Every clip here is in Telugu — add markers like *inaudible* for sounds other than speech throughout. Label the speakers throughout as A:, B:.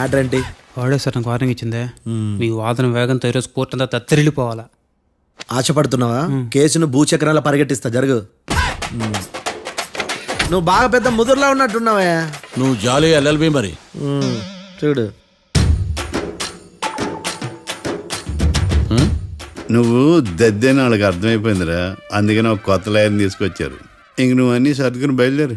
A: మ్యాటర్ ఏంటి?
B: వాడే సార్ నాకు వార్నింగ్ ఇచ్చిందే. మీ వాదన వేగంతో ఈరోజు కోర్టు అంతా తత్తరిల్లిపోవాలా.
A: ఆశపడుతున్నావా? కేసును భూచక్రాల పరిగెట్టిస్తా జరుగు. నువ్వు బాగా పెద్ద ముదురులా ఉన్నట్టున్నావే.
C: నువ్వు జాలి ఎల్ఎల్బి మరి.
A: చూడు.
D: నువ్వు దద్దని వాళ్ళకి అర్థమైపోయిందిరా. అందుకని ఒక కొత్త లైన్ తీసుకొచ్చారు. ఇంక నువ్వు అన్నీ సర్దుకుని బయలుదేరు.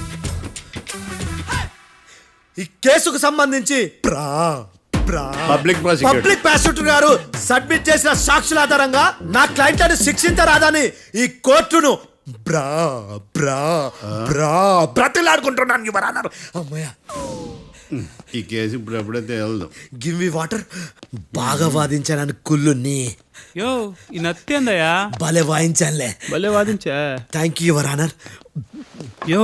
A: ఈ కేసుకు సంబంధించి ప్రా ప్రా.
D: Public prosecutor.
A: పబ్లిక్ ప్రాసిక్యూటర్ గారు సబ్మిట్ చేసిన సాక్షుల ఆధారంగా నా క్లయింట్లను శిక్షించరాదని ఈ కోర్టును బ్రా బ్రా బ్రా బ్రతిలాడుకుంటున్నాను యువరానర్ అమ్మయ్య.
D: ఈ కేసు ఇప్పుడు ఎప్పుడైతే వెళ్దాం.
A: గివ్ మీ వాటర్ బాగా వాదించానని కుళ్ళుని
B: యో ఈ నత్తేందయ్యా
A: భలే వాయించానులే.
B: భలే వాదించా.
A: థ్యాంక్ యూ యువర్ ఆనర్
B: యో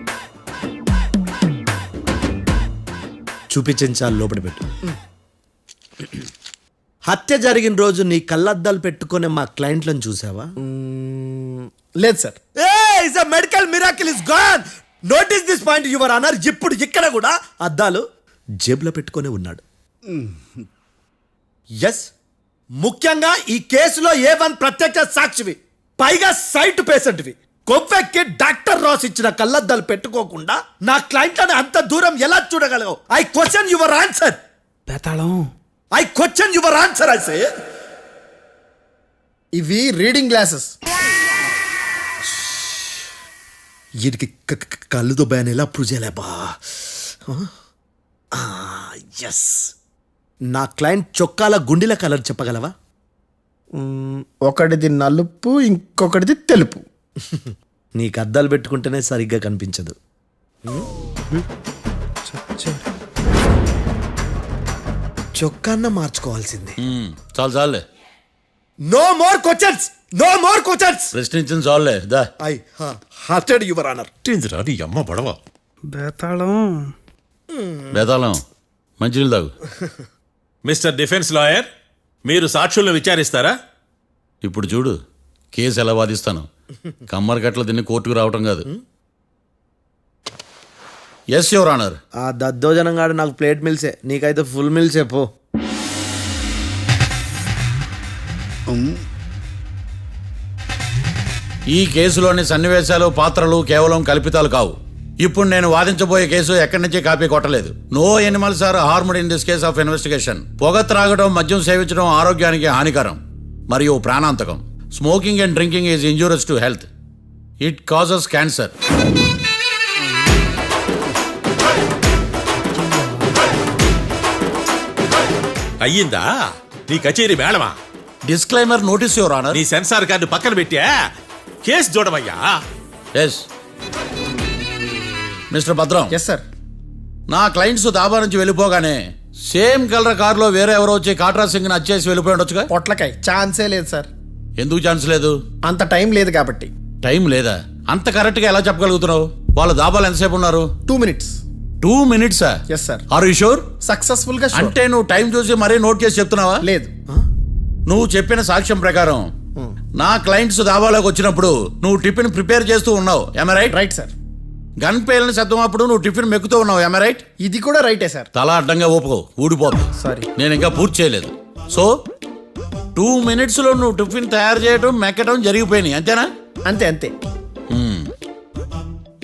A: చూపించాలి లోపల పెట్టు. హత్య జరిగిన రోజు నీ కళ్ళద్దాలు పెట్టుకునే మా క్లయింట్లను చూసావా?
E: లేదు sir.
A: Is a medical miracle is gone. Notice this point your honour ఇప్పుడు ఇక్కడ కూడా అద్దాలు జేబులో పెట్టుకొని ఉన్నాడు. ఎస్ ముఖ్యంగా ఈ కేసులో ఏ వన్ ప్రత్యక్ష సాక్షివి? పైగా సైట్ పేషెంట్వి. కొవ్వెక్కి డాక్టర్ రాస్ ఇచ్చిన కళ్ళద్దాలు పెట్టుకోకుండా నా క్లయింట్లను అంత దూరం ఎలా చూడగలవు? I question your answer
B: బేతాళం.
A: I question your answer I say
E: ఇవి రీడింగ్ గ్లాసెస్
A: వీటికి కళ్ళు దుబ్బాయని ఎలా ప్రూవ్ చేయలేబా ఎస్ నా క్లయింట్ చొక్కాల గుండెల కలర్ చెప్పగలవా?
E: ఒకటిది నలుపు ఇంకొకటిది తెలుపు. *laughs*
A: నీకు అద్దాలు పెట్టుకుంటేనే సరిగ్గా కనిపించదు. చొక్కాన్న మార్చుకోవాల్సింది.
C: చాలు చాలులే.
A: No more questions no more questions
C: ప్రశ్నించిన చాలులే దా.
A: ఐ హార్టెడ్ యువర్ ఆనర్
F: ఏంటిదిరా నీ అమ్మ పడవ
B: బేతాళం.
C: బేతాళం మంచినీళ్ళు తాగు. *laughs*
F: మిస్టర్ డిఫెన్స్ లాయర్ మీరు సాక్షులను విచారిస్తారా?
C: ఇప్పుడు చూడు కేసు ఎలా వాదిస్తాను. కమ్మరి గట్ల తిని కోర్టుకు రావటం కాదు. ఎస్ యువర్ ఆనర్
A: ఆ దద్దోజనం గాడు నాకు ప్లేట్ మిల్సే. నీకైతే ఫుల్ మిల్సే పో.
C: ఈ కేసులోని సన్నివేశాలు పాత్రలు కేవలం కల్పితాలు కావు. ఇప్పుడు నేను వాదించబోయే కేసు ఎక్కడి నుంచి కాపీ కొట్టలేదు. No animals are harmed in this case of investigation పొగ త్రాగడం మద్యం సేవించడం ఆరోగ్యానికి హానికరం. మరియు ప్రాణాంతకం. Smoking and drinking is injurious to health it causes cancer
F: అయ్యిందా? నీ కచేరీ మేడమా
C: డిస్క్లైమర్ నోటీస్ యువర్ ఆనర్
F: నీ సెన్సార్ కార్డు పక్కన పెట్టా? Case చూడమయ్యా
C: yes mister Bhadram
E: yes sir
C: నా క్లయింట్స్ దాబా నుంచి వెళ్ళిపోగానే సేమ్ కలర్ కారులో వేరే ఎవరో వచ్చి కాట్రా సింగ్ వచ్చేసి వెళ్ళిపోయి ఉండొచ్చుగా?
E: పొట్లకాయ. ఛాన్సే లేదు సార్
C: ఎందుకు ఛాన్స్ లేదు?
E: అంత టైం లేదు కాబట్టి.
C: టైం లేదా? అంత కరెక్ట్గా ఎలా చెప్పగలుగుతున్నావు? వాళ్ళ దాబాలు ఎంతసేపు ఉన్నారు?
E: Two minutes
C: two మినిట్సా
E: yes sir
C: are you sure
E: సక్సెస్ఫుల్గా sure.
C: అంటే నువ్వు టైం చూసి మరీ నోట్ చేసి చెప్తున్నావా?
E: లేదు.
C: నువ్వు చెప్పిన సాక్ష్యం ప్రకారం నా క్లయింట్స్ దాబాలోకి వచ్చినప్పుడు నువ్వు టిఫిన్ ప్రిపేర్ చేస్తూ ఉన్నావు. ఎమ రైట్
E: రైట్ సార్
C: గన్ పేలిన శబ్దం అప్పుడు నువ్వు టిఫిన్ మెక్కుతూ ఉన్నావు. ఎమ రైట్
E: ఇది కూడా రైటే సార్
C: తల అడ్డంగా ఊపుకో. ఊడిపోతుంది
E: సారీ
C: నేను ఇంకా పూర్తి చేయలేదు. సో టూ మినిట్స్లో నువ్వు టిఫిన్ తయారు చేయడం మెక్కడం జరిగిపోయినాయి. అంతేనా?
E: అంతే అంతే.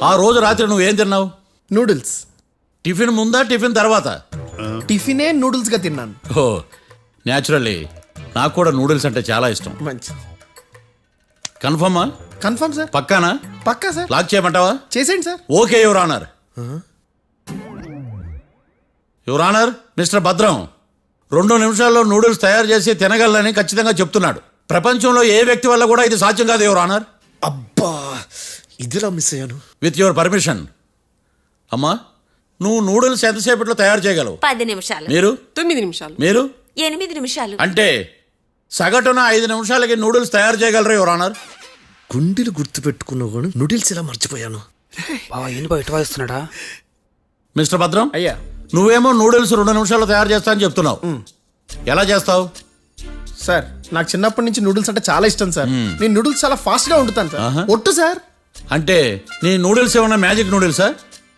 C: ఆ రోజు రాత్రి నువ్వు ఏం తిన్నావు?
E: నూడిల్స్.
C: టిఫిన్ ముందా టిఫిన్ తర్వాత?
E: టిఫినే నూడిల్స్గా తిన్నాను.
C: Oh naturally. నాకు కూడా నూడిల్స్ అంటే చాలా ఇష్టం.
E: మంచి
C: కన్ఫర్మా?
E: Confirm sir.
C: పక్కానా?
E: పక్కా సార్.
C: లాక్ చేయమంటావా?
E: చేసేయండి sir.
C: Okay your honour. Your honour mister Bhadram. రెండు నిమిషాల్లో నూడిల్స్ తయారు చేసి తినగలని ఖచ్చితంగా చెప్తున్నాడు. ప్రపంచంలో ఏ వ్యక్తి వల్ల కూడా ఇది సాధ్యం కాదు యువర్ ఆనర్.
A: అబ్బా ఇదిలా మిస్ అయ్యాను.
C: With your permission. అమ్మా నువ్వు నూడిల్స్ ఎంతసేపట్లో తయారు చేయగలవు?
G: పది నిమిషాలు.
C: మీరు?
H: తొమ్మిది నిమిషాలు.
C: మీరు?
G: ఎనిమిది నిమిషాలు.
C: అంటే సగటున ఐదు నిమిషాలకి నూడిల్స్ తయారు చేయగలరు యువర్ ఆనర్?
A: గుండెలు గుర్తు పెట్టుకున్నావు కానీ నూడిల్స్ ఇలా మర్చిపోయాను?
B: బావా ఏంటి బయట వాయిస్తున్నాడా
C: మిస్టర్ భద్రం?
E: అయ్యా.
C: నువ్వేమో నూడిల్స్ రెండు నిమిషాల్లో తయారు చేస్తా అని చెప్తున్నావు. ఎలా చేస్తావు?
E: సార్ నాకు చిన్నప్పటి నుంచి నూడిల్స్ అంటే చాలా ఇష్టం సార్. నేను నూడిల్స్ చాలా ఫాస్ట్గా వండుతాను సార్. ఒట్టు సార్.
C: అంటే నీ నూడిల్స్ ఏమన్నా మ్యాజిక్ నూడిల్సా?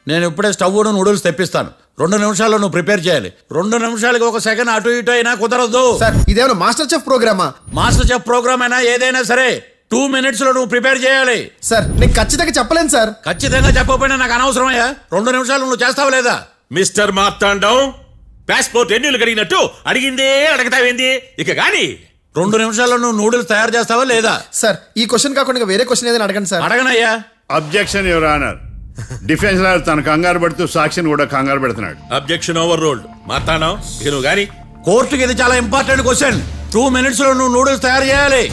C: నేను ఇప్పుడే స్టవ్ నూడిల్స్ తెప్పిస్తాను. రెండు నిమిషాల్లో నువ్వు ప్రిపేర్ చేయాలి. రెండు నిమిషాలకి ఒక సెకండ్ అటు ఇటు అయినా కుదరదు.
E: సార్ ఇదేమైనా మాస్టర్ చెఫ్ ప్రోగ్రామా?
C: మాస్టర్ చెఫ్ ప్రోగ్రామ్ అయినా ఏదైనా సరే టూ మినిట్స్లో నువ్వు ప్రిపేర్ చేయాలి.
E: సార్ నేను ఖచ్చితంగా చెప్పలేను సార్.
C: ఖచ్చితంగా చెప్పకపోయినా నాకు అనవసరమయ్యా. రెండు నిమిషాలు నువ్వు చేస్తావు లేదా?
F: మిస్టర్ మార్తాండం పాస్పోర్ట్ ఎన్నిలు కడిగినట్టు అడిగిందే అడగతావేంది? ఇక గాని
C: రెండు నిమిషాల్లో నువ్వు నూడిల్స్ తయారు చేస్తావా లేదా?
E: సార్ ఈ క్వశ్చన్ కాకుండా వేరే క్వశ్చన్ ఏదైనా అడగండి sir.
C: అడగనయ్యా.
D: Objection your honour defence lawyer తన కంగారు పడుతూ సాక్షిని కూడా కంగారు పెడుతున్నాడు.
F: అబ్జెక్షన్ ఓవర్ రోల్డ్ మార్తాండం ఇక నువ్వు గాని
C: కోర్టుకి ఇది చాలా ఇంపార్టెంట్ క్వశ్చన్ టూ మినిట్స్లో నువ్వు నూడిల్స్ తయారు చేయాలి.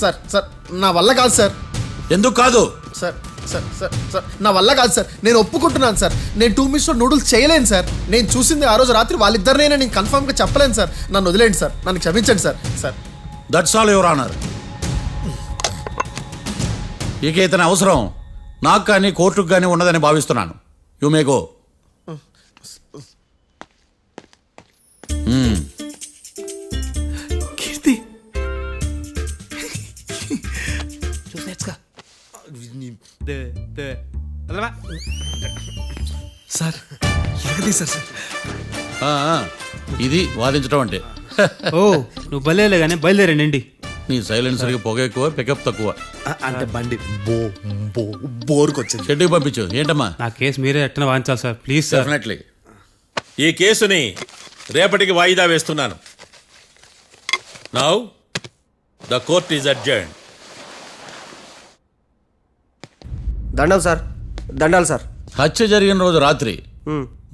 E: సార్ సార్ నా వల్ల కాదు సార్.
C: ఎందుకు కాదు?
E: Sir sir sir sir. నా వల్ల కాదు సార్. నేను ఒప్పుకుంటున్నాను సార్. నేను టూ మినిట్స్లో నూడిల్స్ చేయలేను సార్. నేను చూసింది ఆ రోజు రాత్రి వాళ్ళిద్దరినైనా నేను కన్ఫర్మ్గా చెప్పలేను సార్. నన్ను వదిలేండి సార్. నన్ను క్షమించండి sir. Sir.
C: That's all your honour ఇక ఇతని అవసరం. నాకు కానీ కోర్టుకు కానీ ఉండదని భావిస్తున్నాను. యు మే గో
A: సార్ ఇలాగే సార్? సార్
C: ఇది వాదించడం అంటే.
B: ఓ నువ్వు బయలుదేరలే కానీ బయలుదేరండి
C: నీ సైలెన్సర్కి పొగ ఎక్కువ పికప్ తక్కువ.
A: అంటే బండి. బో బో బోర్కి వచ్చింది
C: షెడ్యూల్ పంపించు ఏంటమ్మా?
B: నా కేసు మీరే ఎట్టన వాయించాలి సార్ ప్లీజ్ సార్.
C: డెఫినెట్లీ
F: ఈ కేసుని రేపటికి వాయిదా వేస్తున్నాను. Now the court is adjourn
I: దండాలు సార్ దండాలు సార్.
C: హత్య జరిగిన రోజు రాత్రి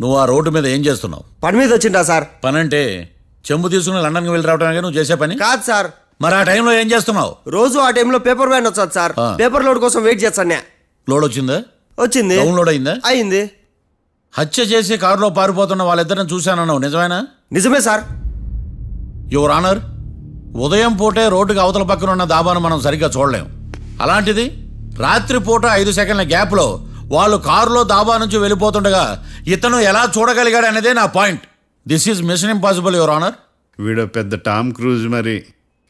C: నువ్వు ఆ రోడ్డు మీద ఏం చేస్తున్నావు?
G: పని మీద వచ్చిందా సార్?
C: పని అంటే చెంబు తీసుకుని లండన్కి వెళ్ళి రావడానికి నువ్వు చేసే పని?
G: కాదు సార్.
C: మరి ఆ టైంలో ఏం చేస్తున్నావు?
G: రోజు ఆ టైంలో పేపర్ వ్యాన్ వచ్చాది సార్.
C: ఆ.
G: పేపర్ లోడ్ కోసం వెయిట్ చేస్తాను
C: లోడ్ వచ్చిందా?
G: వచ్చింది.
C: డౌన్లోడ్ అయిందా?
G: అయింది.
C: హత్య చేసి కారులో పారిపోతున్న వాళ్ళిద్దరిని చూశానన్నావు నిజమేనా?
G: నిజమే సార్.
C: యువర్ ఆనర్ ఉదయం పూటే రోడ్డుకి అవతల పక్కన ఉన్న దాబాను మనం సరిగ్గా చూడలేం. అలాంటిది? రాత్రి పూట ఐదు సెకండ్ల గ్యాప్లో వాళ్ళు కారులో దాబా నుంచి వెళ్ళిపోతుండగా ఇతను ఎలా చూడగలిగాడు అనేదే నా point. This is mission impossible your honour
D: వీడో పెద్ద టామ్ క్రూజ్ మరి.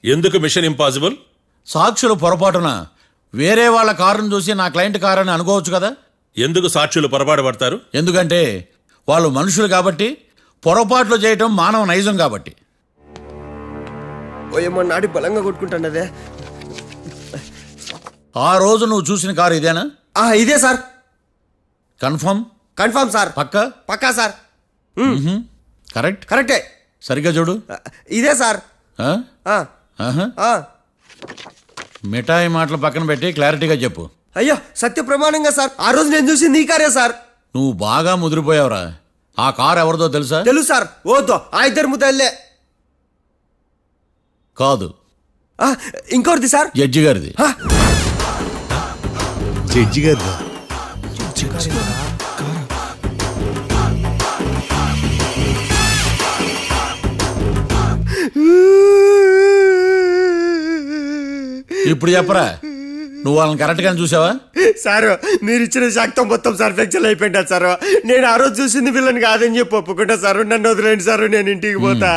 F: ఎందుకు మిషన్ ఇంపాసిబుల్
C: సాక్షులు పొరపాటున వేరే వాళ్ళ కారును చూసి నా క్లయింట్ కారు అని అనుకోవచ్చు కదా?
F: ఎందుకు సాక్షులు పొరపాటు పడతారు?
C: ఎందుకంటే వాళ్ళు మనుషులు కాబట్టి పొరపాట్లు చేయటం మానవ నైజం కాబట్టి.
G: ఓ ఏమో నాడి బలంగా కొట్టుకుంటానదే.
C: ఆ రోజు నువ్వు చూసిన కారు ఇదేనా?
G: ఆ ఇదే సార్.
C: Confirm
G: confirm sir.
C: పక్క?
G: పక్కా సార్.
C: కరెక్ట్?
G: కరెక్టే.
C: సరిగ్గా చూడు.
G: ఆ, ఇదే సార్.
C: ఆ?
G: ఆ,
C: ఆహా.
G: ఆ.
C: మిఠాయి మాటలు పక్కన పెట్టి క్లారిటీగా చెప్పు.
G: అయ్యో సత్య ప్రమాణంగా సార్. ఆ రోజు నేను చూసింది ఈ కారే సార్.
C: నువ్వు బాగా ముదిరిపోయావురా. ఆ కారు ఎవరిదో తెలుసా?
G: తెలుసు సార్. ఓతో ఆ ఇద్దరు ముద్దల్లే
C: కాదు.
G: ఇంకోటిది సార్.
C: జడ్జి గారిది.
D: జడ్జి గారు
C: ఇప్పుడు చెప్పరా? నువ్వు వాళ్ళని కరెక్ట్గానే చూసావా?
G: సార్ మీరు ఇచ్చిన శాక్తం మొత్తం సార్ ఫ్లెక్చర్ అయిపోయింది సార్? నేను ఆ రోజు చూసింది వీళ్ళని కాదని చెప్పి ఒప్పుకుంటా సార్. నన్ను వదిలేండి సార్ నేను ఇంటికి పోతా.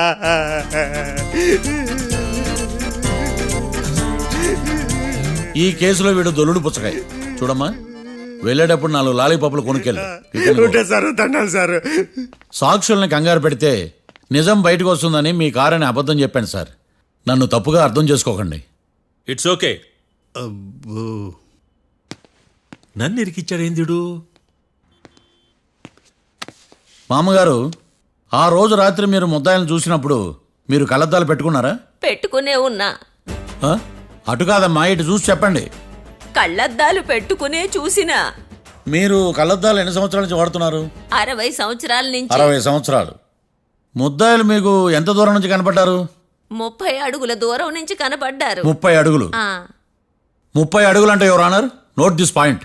C: ఈ కేసులో వీడు దొల్లుడు పుచ్చకాయ. చూడమ్మా. వెళ్ళేటప్పుడు నాలుగు లాలీపాపులు కొనుక్కెళ్ళు.
G: Sir దండాలి sir.
C: సాక్షుల్ని కంగారు పెడితే నిజం బయటకు వస్తుందని మీ కారని అబద్ధం చెప్పాను సార్. నన్ను తప్పుగా అర్థం చేసుకోకండి.
F: It's okay.
D: అబ్బో.
F: నన్ను ఇరికిచ్చాడేందుడు
C: మామగారు ఆ రోజు రాత్రి మీరు ముద్దాయిలను చూసినప్పుడు మీరు కళ్ళద్దాలు పెట్టుకున్నారా?
H: పెట్టుకునే ఉన్నా.
C: ఆ? అటు కాదమ్మా ఇటు చూసి చెప్పండి.
H: కళ్ళద్దాలు పెట్టుకునే చూసినా.
C: మీరు కళ్ళద్దాలు ఎన్ని సంవత్సరాల నుంచి వాడుతున్నారు?
H: అరవై సంవత్సరాల నుంచి.
C: అరవై సంవత్సరాలు. ముద్దాయిలు మీకు ఎంత దూరం నుంచి కనపడ్డారు?
H: ముప్పై అడుగుల దూరం నుంచి కనపడ్డారు.
C: ముప్పై అడుగులు.
H: ఆ,
C: ముప్పై అడుగులు అంటే ఎవరు ఆనర్ నోట్ దిస్ పాయింట్.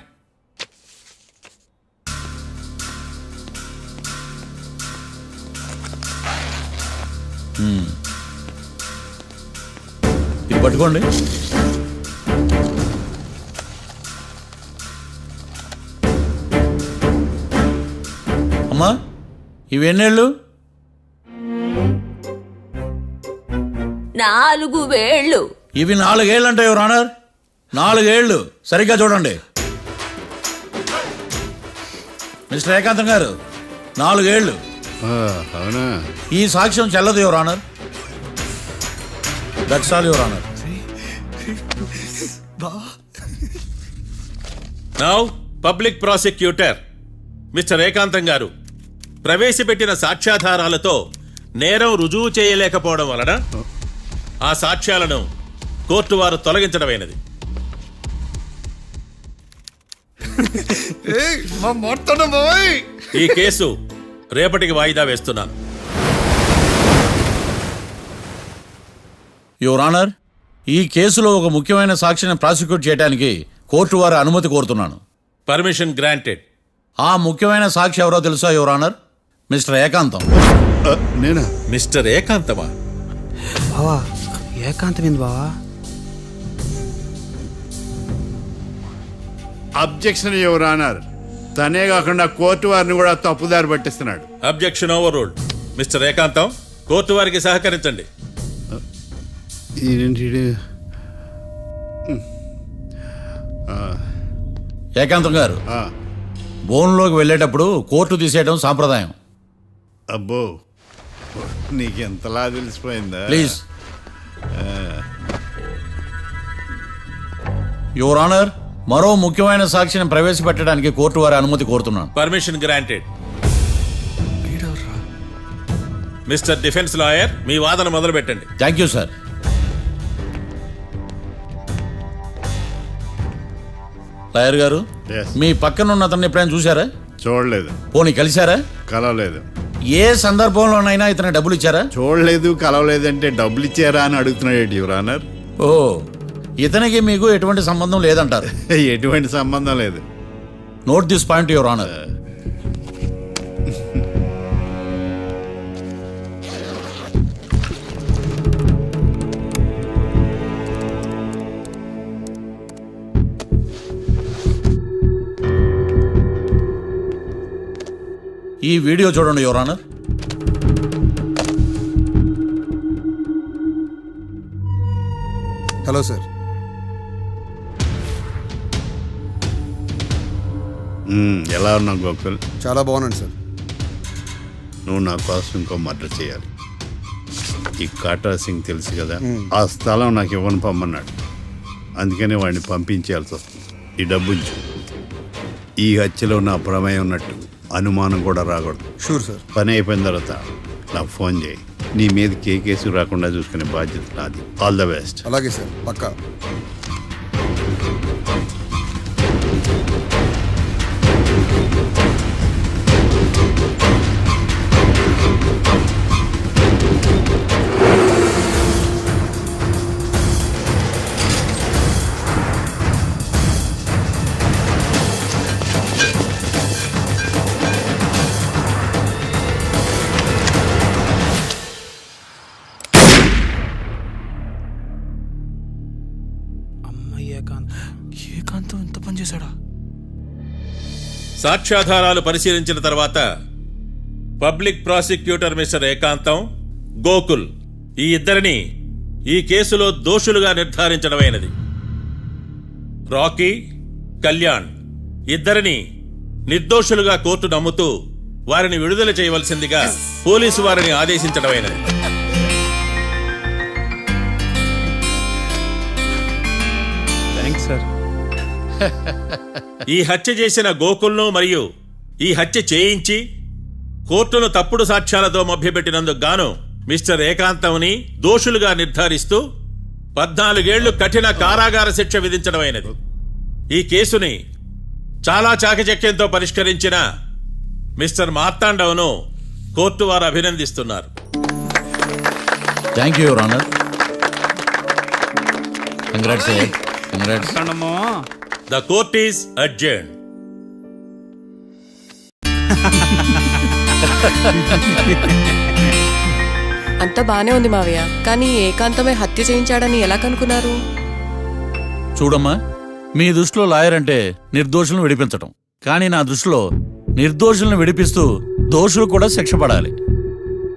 C: ఇది పట్టుకోండి. ఇవి ఎన్నేళ్ళు
H: నాలుగు వేళ్ళు.
C: ఇవి నాలుగేళ్ళు అంటే ఎవరు ఆనర్? నాలుగేళ్ళు. సరిగ్గా చూడండి. మిస్టర్ ఏకాంతం గారు నాలుగేళ్ళు.
D: ఆ, అవునా?
C: ఈ సాక్ష్యం చెల్లదు your honour. That's all your honour.
F: Now public prosecutor mister Ekantham గారు. ప్రవేశపెట్టిన సాక్ష్యాధారాలతో నేరం రుజువు చేయలేకపోవడం వలన ఆ సాక్ష్యాలను కోర్టు వారు తొలగించడమైనది. ఈ కేసు రేపటికి వాయిదా వేస్తున్నాను.
C: యువర్ ఆనర్ ఈ కేసులో ఒక ముఖ్యమైన సాక్షిని ప్రాసిక్యూట్ చేయడానికి కోర్టు వారి అనుమతి కోరుతున్నాను.
F: Permission granted.
C: ఆ ముఖ్యమైన సాక్షి ఎవరో తెలుసా యువర్ ఆనర్? మిస్టర్ ఏకాంతం.
D: నేనా?
F: మిస్టర్ ఏకాంతమా?
B: బావా ఏకాంతమైంది బావా?
D: అబ్జెక్షన్ ఎవరు అన్నారు? తనే కాకుండా కోర్టు వారిని కూడా తప్పుదారి పట్టిస్తున్నాడు.
F: Objection overruled mister Ekantham court వారికి సహకరించండి?
C: ఏకాంతం గారు
D: ఆ,
C: బోన్లోకి వెళ్ళేటప్పుడు కోర్టు తీసేయడం సాంప్రదాయం.
D: అబ్బో నీకెంతలా తెలిసిపోయిందా?
C: ప్లీజ్. యువర్ ఆనర్ మరో ముఖ్యమైన సాక్షిని ప్రవేశపెట్టడానికి కోర్టు వారి అనుమతి కోరుతున్నాను.
F: Permission granted mister defence lawyer మీ వాదన మొదలు పెట్టండి
C: థ్యాంక్ యూ సార్ లాయర్ గారు
D: Yes.
C: మీ పక్కన ఉన్న అతన్ని ఎప్పుడైనా చూసారా
D: చూడలేదు.
C: పోనీ కలిశారా?
D: కలవలేదు.
C: ఏ సందర్భంలోనైనా ఇతను డబ్బులు ఇచ్చారా?
D: చూడలేదు కలవలేదు అంటే డబ్బులు ఇచ్చారా అని అడుగుతున్నాడు యువర్ ఆనర్.
C: ఓ ఇతనికి మీకు ఎటువంటి సంబంధం లేదంటారు? *laughs*
D: ఎటువంటి సంబంధం లేదు.
C: Note this point your honour. ఈ వీడియో చూడండి your honour
J: hello sir
D: hmm, ఎలా ఉన్నావు గోకుల్?
J: చాలా బాగున్నాను సార్
D: నువ్వు నా కోసం ఇంకో మర్డర్ చేయాలి. ఈ కాటా సింగ్ తెలుసు కదా? ఆ స్థలం నాకు ఇవ్వని పొమ్మన్నాడు. అందుకనే వాడిని పంపించాల్సి వస్తుంది. ఈ డబ్బు. ఈ హత్యలో నా ప్రమేయం ఉన్నట్టు. అనుమానం కూడా రాకూడదు.
J: షూర్ సార్
D: పని అయిపోయిన తర్వాత నాకు ఫోన్ చేయి. నీ మీద ఏ కేసు రాకుండా చూసుకునే బాధ్యత నాది. ఆల్ ద బెస్ట్
J: అలాగే సార్ పక్కా.
F: సాక్ష్యాధారాలు పరిశీలించిన తర్వాత పబ్లిక్ ప్రాసిక్యూటర్ మిస్టర్ ఏకాంతం గోకుల్ ఈ ఇద్దరిని ఈ కేసులో దోషులుగా నిర్ధారించడమైనది. రాకీ కళ్యాణ్ ఇద్దరిని నిర్దోషులుగా కోర్టు నమ్ముతూ వారిని విడుదల చేయవలసిందిగా పోలీసు వారిని ఆదేశించడమైనది. ఈ హత్య చేసిన గోకుల్ను మరియు ఈ హత్య చేయించి కోర్టును తప్పుడు సాక్ష్యాలతో మభ్యపెట్టినందుకు గాను మిస్టర్ ఏకాంతంని దోషులుగా నిర్ధారిస్తూ పద్నాలుగేళ్ళు కఠిన కారాగార శిక్ష విధించడమైనది. ఈ కేసుని చాలా చాకచక్యంతో పరిష్కరించిన మిస్టర్ మార్తాండవ్ను కోర్టు వారు అభినందిస్తున్నారు.
C: Thank you your honour congrats
F: the court is adjourn
K: అంతా బానే ఉంది మావయ్య కానీ ఏకాంతమే హత్య చేయించాడని ఎలా కనుక్కున్నారు?
C: చూడమ్మా మీ దృష్టిలో లాయర్ అంటే నిర్దోషులను విడిపించటం. కానీ నా దృష్టిలో నిర్దోషులను విడిపిస్తూ దోషులు కూడా శిక్ష పడాలి.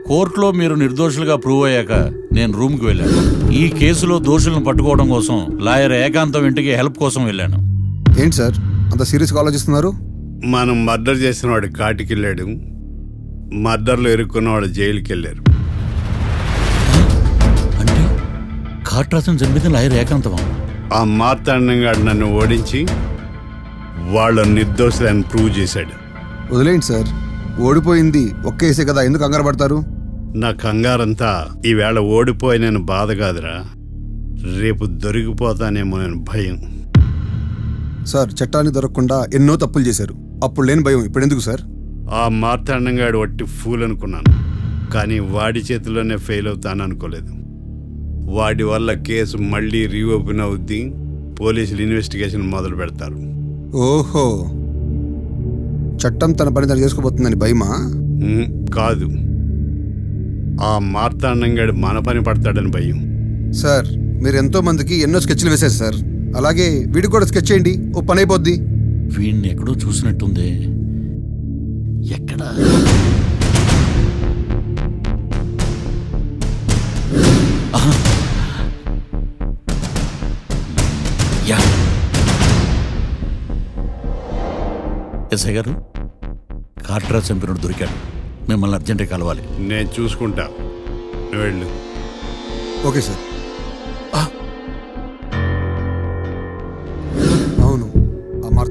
C: కోర్టులో మీరు నిర్దోషులుగా ప్రూవ్ అయ్యాక నేను రూమ్కి వెళ్ళాను. ఈ కేసులో దోషులను పట్టుకోవడం కోసం లాయర్ ఏకాంతం ఇంటికి హెల్ప్ కోసం వెళ్ళాను.
J: ఏంటి సార్? అంత సీరియస్గా ఆలోచిస్తున్నారు?
D: మనం మర్డర్ చేసిన వాడు కాటికి వెళ్ళాడు మర్డర్లో ఇరుక్కున్న వాడు జైలుకి వెళ్ళారు
C: అంటే కాట్రాసం చంపితే లాయర్ ఏకాంతమా?
D: ఆ మార్తాండంగా నన్ను ఓడించి వాళ్ళ నిర్దోషులని ప్రూవ్ చేశాడు.
J: వదిలేండి సార్. ఓడిపోయింది ఒక్కేసే కదా ఎందుకు కంగారు పడతారు?
D: నా కంగారంతా ఈవేళ ఓడిపోయినని బాధ కాదురా. రేపు దొరికిపోతానేమో నేను భయం.
J: సార్ చట్టాన్ని దొరకకుండా ఎన్నో తప్పులు చేశారు. అప్పుడు లేని భయం ఇప్పుడు ఎందుకు సార్?
D: ఆ మార్తాండంగాడు వట్టి ఫూల్ అనుకున్నాను. కానీ వాడి చేతిలోనే ఫెయిల్ అవుతాను అనుకోలేదు. వాడి వల్ల కేసు మళ్ళీ రీఓపెన్ అవుద్ది పోలీసులు ఇన్వెస్టిగేషన్ మొదలు పెడతారు.
J: ఓహో. చట్టం తన పని తను చేసుకోబోతుందని భయమా?
D: ఉమ్, కాదు. ఆ మార్తాండంగాడు మన పని పడతాడని భయం.
J: సార్ మీరు ఎంతో మందికి ఎన్నో స్కెచ్లు వేశారు సార్. అలాగే వీడికి కూడా స్కెచ్ చేయండి. ఓ పని అయిపోద్ది.
C: వీడిని ఎక్కడో చూసినట్టుంది. ఎక్కడ? ఆహా. యా. ఎస్ఐ గారు కాట్రా చంపినోడు దొరికాడు. మిమ్మల్ని అర్జెంటుగా కలవాలి.
D: నేను చూసుకుంటా. వెళ్ళు.
J: Okay sir.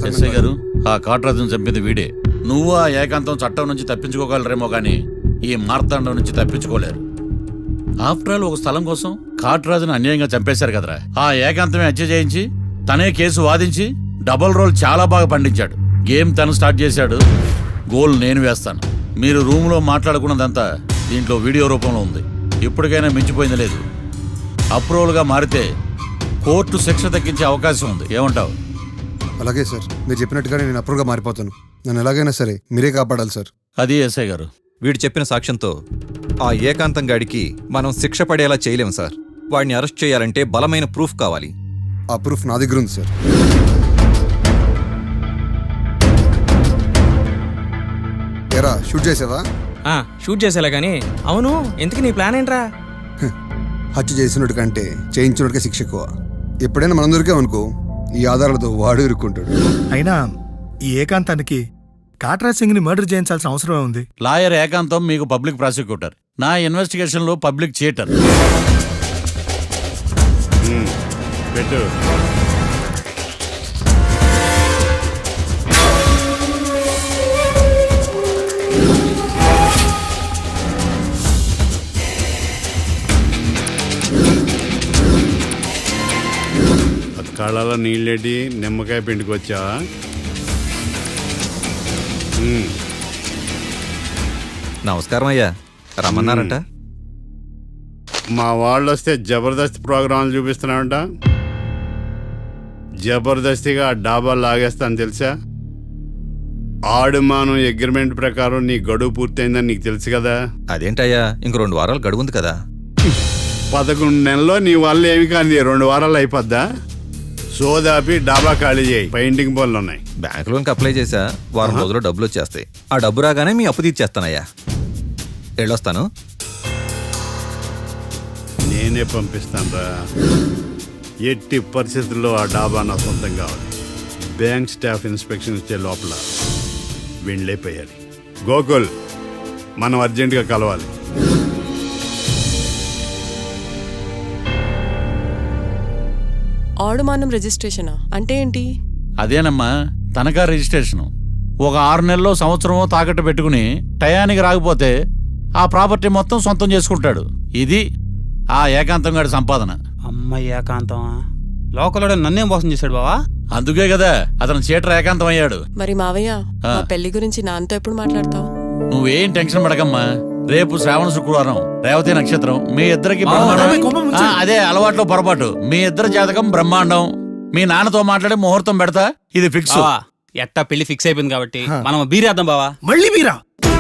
C: ఎస్ఐ గారు ఆ కాట్రాజును చంపింది వీడే. నువ్వు ఆ ఏకాంతం చట్టం నుంచి తప్పించుకోగలరేమో కానీ ఈ మార్తాండం నుంచి తప్పించుకోలేరు. ఆఫ్టర్ ఆల్ ఒక స్థలం కోసం కాట్రాజును అన్యాయంగా చంపేశారు కదరా. ఆ ఏకాంతమే హత్య చేయించి తనే కేసు వాదించి డబుల్ రోల్ చాలా బాగా పండించాడు. గేమ్ తను స్టార్ట్ చేశాడు గోల్ నేను వేస్తాను. మీరు రూమ్లో మాట్లాడుకున్నదంతా దీంట్లో వీడియో రూపంలో ఉంది. ఇప్పటికైనా మించిపోయింది లేదు. అప్రూవల్గా మారితే కోర్టు శిక్ష తగ్గించే అవకాశం ఉంది. ఏమంటావు?
J: అలాగే సార్ మీరు చెప్పినట్టుగానే నేను అప్రూవ్గా మారిపోతాను. నన్ను ఎలాగైనా సరే మీరే కాపాడాలి సార్.
C: అది ఎస్ఐ గారు.
L: వీడు చెప్పిన సాక్ష్యంతో ఆ ఏకాంతం గాడికి మనం శిక్ష పడేలా చేయలేం సార్. వాడిని అరెస్ట్ చేయాలంటే బలమైన ప్రూఫ్ కావాలి.
J: ఆ ప్రూఫ్ నా దగ్గర ఉంది సార్. ఎరా షూట్ చేసావా?
I: షూట్ చేసేలా గానీ. అవును ఎందుకు నీ ప్లాన్ ఏంట్రా?
J: హత్య చేసినట్టు కంటే చేయించినట్టుగా శిక్ష ఎక్కువ. ఎప్పుడైనా మనం దొరికాం అనుకో. ఈ ఆధారాలతో వాడు ఇరుక్కుంటాడు
A: అయినా ఈ ఏకాంతానికి కాట్రా సింగ్ని మర్డర్ చేయించాల్సిన అవసరమే ఉంది
C: లాయర్ ఏకాంతం మీకు పబ్లిక్ ప్రాసిక్యూటర్. నా ఇన్వెస్టిగేషన్లో పబ్లిక్ చీటర్.
D: పెట్టు. కళ్ళలో నీళ్ళెడ్డి నిమ్మకాయ పిండుకొచ్చావా.
L: నమస్కారం అయ్యా. రమ్మన్నారంట?
D: మా వాళ్ళు వస్తే జబర్దస్త్ ప్రోగ్రాంలు చూపిస్తున్నావంట జబర్దస్తిగా డాబా లాగేస్తాను తెలుసా? ఆడుమానం అగ్రిమెంట్ ప్రకారం నీ గడువు పూర్తయిందని నీకు తెలుసు కదా?
L: అదేంటయ్యా? ఇంక రెండు వారాలు గడువుంది కదా.
D: పదకొండు నెలల్లో నీ వల్ల ఏమి కానీ రెండు వారాలు అయిపోద్దా? సోదాపి డాబా ఖాళీ చేయి. పెయింటింగ్ పనులు ఉన్నాయి.
L: బ్యాంక్ లోన్కి అప్లై చేశా వారం రోజుల్లో డబ్బులు వచ్చేస్తాయి. ఆ డబ్బు రాగానే మీ అప్పు తీర్చేస్తానయ్యా. వెళ్ళొస్తాను.
D: నేనే పంపిస్తాను రా ఎట్టి పరిస్థితుల్లో ఆ డాబా నా సొంతం కావాలి. బ్యాంక్ స్టాఫ్ ఇన్స్పెక్షన్ ఇచ్చే లోపల వెళ్ళైపోయాలి గోకుల్ మనం అర్జెంటుగా కలవాలి.
K: ఆడుమానం రిజిస్ట్రేషనా? అంటే ఏంటి?
C: అదేనమ్మా తనఖా రిజిస్ట్రేషను. ఒక ఆరు నెలల్లో సంవత్సరమో తాకట్టు పెట్టుకుని టయానికి రాకపోతే ఆ ప్రాపర్టీ మొత్తం సొంతం చేసుకుంటాడు. ఇది ఆ ఏకాంతం గారి సంపాదన.
B: అమ్మ ఏకాంతం లోకల్లో నన్నేం మోసం చేశాడు బావా?
C: అందుకే కదా అతను చీటర్ ఏకాంతం అయ్యాడు
K: మరి మావయ్య
C: ఆ.
K: మా పెళ్ళి గురించి నాన్నతో ఎప్పుడు మాట్లాడతావు?
C: నువ్వేం టెన్షన్ పడకమ్మా. రేపు శ్రావణ శుక్రవారం రేవతి నక్షత్రం మీ ఇద్దరికి. అదే అలవాట్లో పొరపాటు. మీ ఇద్దరి జాతకం బ్రహ్మాండం. మీ నాన్నతో మాట్లాడి ముహూర్తం పెడతా ఇది ఫిక్స్.
B: ఎట్టా పెళ్ళి ఫిక్స్ అయిపోయింది కాబట్టి మనం బీరేద్దాం బావా.
A: మళ్ళీ మీరా